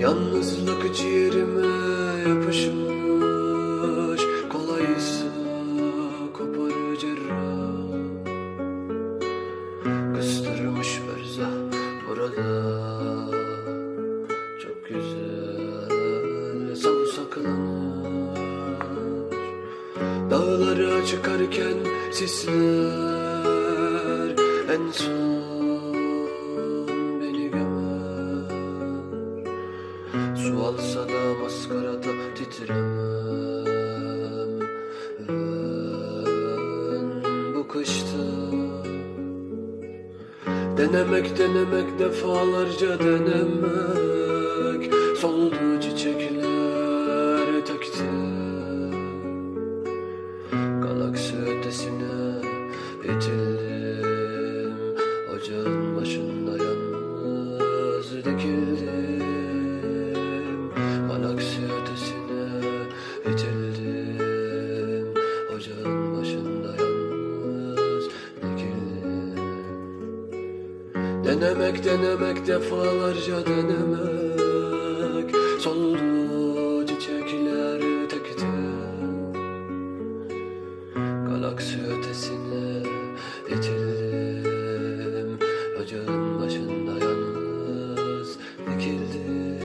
Yalnızlık ciğerime yapışmış Kolaysa kopar cerrah. Kıstırmış berzah burada Çok güzel savsaklanır Dağlara çıkarken sisler En son Su alsa da maskarada titremem. Ben bu kışta Denemek denemek defalarca denemek. Soldu çiçekler tekti Galaksi ötesine itildim. Ocağın başında yalnız dikildim Denemek denemek defalarca denemek. Soldu çiçekler tekte Galaksi ötesine itildim